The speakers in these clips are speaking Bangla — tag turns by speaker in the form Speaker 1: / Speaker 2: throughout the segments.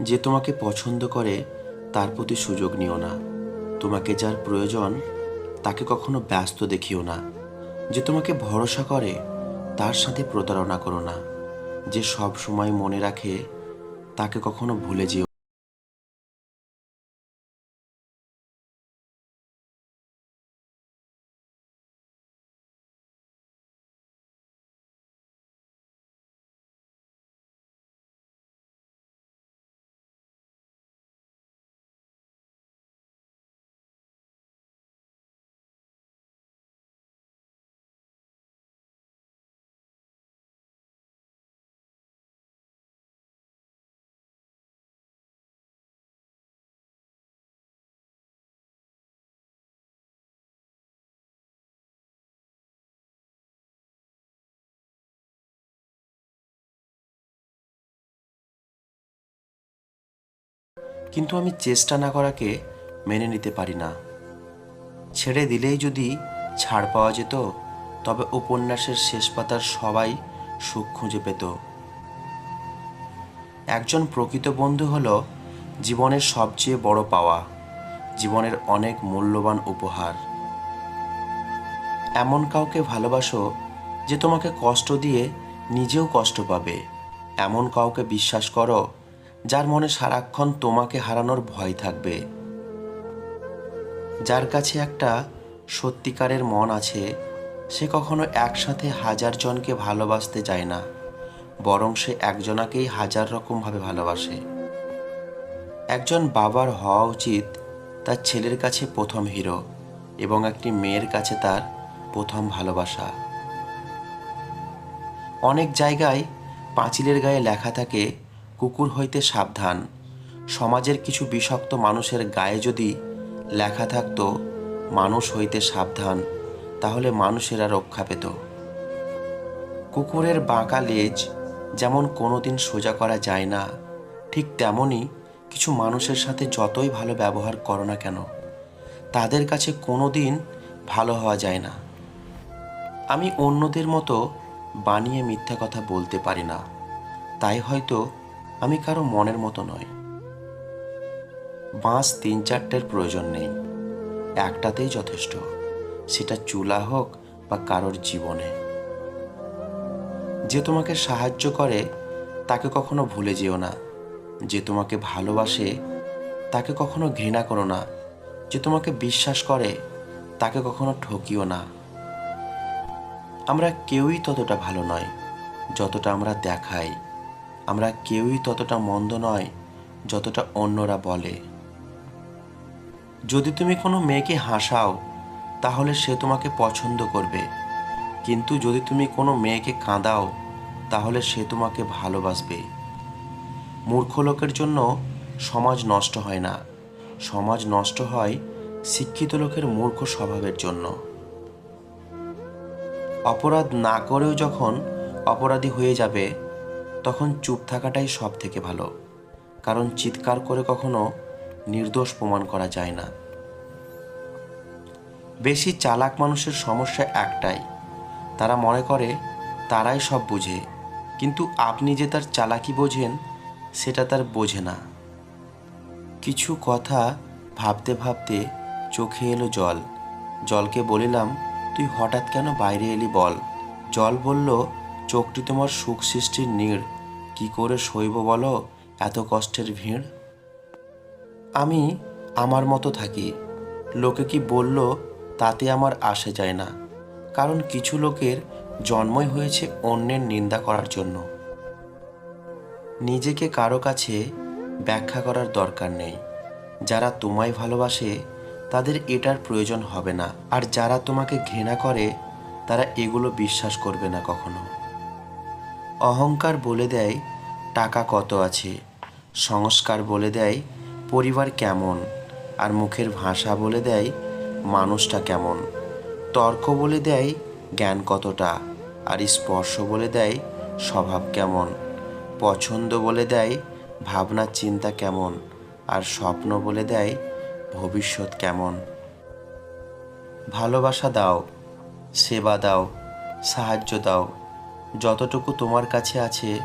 Speaker 1: যে তোমাকে পছন্দ করে, তার প্রতি সুযোগ নিও না। তোমাকে যার প্রয়োজন, তাকে কখনো ব্যস্ত দেখিও না। যে তোমাকে ভরসা করে, তার সাথে প্রতারণা করো না। যে সব সময় মনে রাখে, তাকে কখনো ভুলে যেও কিন্তু আমি চেষ্টা না করাকে মেনে নিতে পারি না। ছেড়ে দিলেই যদি ছাড় পাওয়া যেত, তবে উপন্যাসের শেষ পাতার সবাই সুখ খুঁজে পেত। একজন প্রকৃত বন্ধু হলো জীবনের সবচেয়ে বড় পাওয়া, জীবনের অনেক মূল্যবান উপহার। এমন কাউকে ভালোবাসো যে তোমাকে কষ্ট দিয়ে নিজেও কষ্ট পাবে। এমন কাউকে বিশ্বাস করো যার মনে সারাক্ষণ তোমাকে হারানোর ভয় থাকবে। যার কাছে একটা সত্যিকারের মন আছে, সে কখনো একসাথে হাজার জনকে ভালোবাসতে যায় না, বরং সে একজনাকেই হাজার রকমভাবে ভালোবাসে। একজন বাবার হওয়া উচিত তার ছেলের কাছে প্রথম হিরো এবং একটি মেয়ের কাছে তার প্রথম ভালোবাসা। অনেক জায়গায় পাঁচিলের গায়ে লেখা থাকে কুকুর হইতে সাবধান। সমাজের কিছু বিষাক্ত মানুষের গায়ে যদি লেখা থাকতো, মানুষ হইতে সাবধান, তাহলে মানুষেরা রক্ষা পেত। কুকুরের বাঁকা লেজ যেমন কোনোদিন সোজা করা যায় না, ঠিক তেমনই কিছু মানুষের সাথে যতই ভালো ব্যবহার করো না কেন, তাদের কাছে কোনো দিন ভালো হওয়া যায় না। আমি অন্যদের মতো বানিয়ে মিথ্যা কথা বলতে পারি না। তাই হয়তো আমি কারও মনের মতো নয় বাঁশ তিন চারটের প্রয়োজন নেই। একটাতেই যথেষ্ট। সেটা চুলা হোক বা কারোর জীবনে। যে তোমাকে সাহায্য করে, তাকে কখনো ভুলে যেও না। যে তোমাকে ভালোবাসে, তাকে কখনো ঘৃণা করো না। যে তোমাকে বিশ্বাস করে, তাকে কখনো ঠকিও না। আমরা কেউই ততটা ভালো নয়, যতটা আমরা দেখাই। আমরা কেউই ততটা মন্দ নয়, যতটা অন্যরা বলে। যদি তুমি কোনো মেয়েকে হাসাও, তাহলে সে তোমাকে পছন্দ করবে। কিন্তু যদি তুমি কোনো মেয়েকে কাঁদাও, তাহলে সে তোমাকে ভালোবাসবে। মূর্খ লোকের জন্য সমাজ নষ্ট হয় না। সমাজ নষ্ট হয় শিক্ষিত লোকের মূর্খ স্বভাবের জন্য। অপরাধ না করেও যখন অপরাধী হয়ে যাবে তখন চুপ থাকাটাই সব থেকে ভালো, কারণ চিৎকার করে কখনো নির্দোষ প্রমাণ করা যায় না। বেশি চালাক মানুষের সমস্যা একটাই, তারা মনে করে তারাই সব বুঝে, কিন্তু আপনি যে তার চালাকি বোঝেন, সেটা তার বোঝে না। কিছু কথা ভাবতে ভাবতে চোখে এলো জল। জলকে বলিলাম, তুই হঠাৎ কেন বাইরে এলি বল? জল বলল, চোখটি তোমার সুখ সৃষ্টির নীড় কি করে সইব বলো? এত কষ্টের ভিড়? আমি আমার মতো থাকি। লোকে কি বলল, তাতে আমার আসে যায় না। কারণ কিছু লোকের জন্মই হয়েছে অন্যের নিন্দা করার জন্য। নিজেকে কারও কাছে ব্যাখ্যা করার দরকার নেই। যারা তোমায় ভালোবাসে, তাদের এটার প্রয়োজন হবে না। আর যারা তোমাকে ঘৃণা করে, তারা এগুলো বিশ্বাস করবে না কখনো। অহংকার বলে দেয় টাকা কত আছে, সংস্কার বলে দেয় পরিবার কেমন, আর মুখের ভাষা বলে দেয় মানুষটা কেমন, তর্ক বলে দেয় জ্ঞান কতটা, আর স্পর্শ বলে দেয় স্বভাব কেমন, পছন্দ বলে দেয় ভাবনা চিন্তা কেমন, আর স্বপ্ন বলে দেয় ভবিষ্যৎ কেমন। ভালোবাসা দাও, সেবা দাও, সাহায্য দাও যতটুকু তোমার কাছে আছে,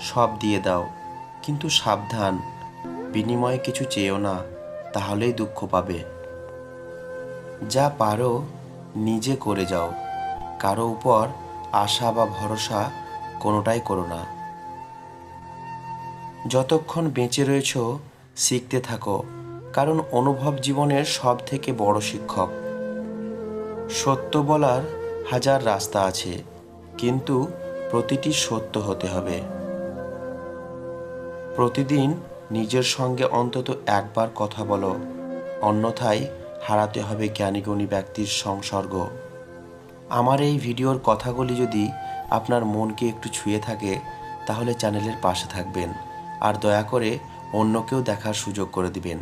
Speaker 1: সব দিয়ে দাও। কিন্তু সাবধান, বিনিময়ে কিছু চেয়েও না, তাহলেই দুঃখ পাবে। যা পারো, নিজে করে যাও। কারও উপর আশা বা ভরসা কোনোটাই করো না। যতক্ষণ বেঁচে রয়েছ, শিখতে থাকো, কারণ অনুভব জীবনের সব থেকে বড় শিক্ষক। সত্য বলার হাজার রাস্তা আছে, কিন্তু প্রতিটি সত্য হতে হবে। প্রতিদিন নিজের সঙ্গে অন্তত একবার কথা বলো। অন্যথায় হারাতে হবে জ্ঞানীগুণী ব্যক্তির সংসর্গ। আমার এই ভিডিওর কথাগুলি যদি আপনার মনকে একটু ছুঁয়ে থাকে, তাহলে চ্যানেলের পাশে থাকবেন। আর দয়া করে অন্যকেও দেখার সুযোগ করে দিবেন।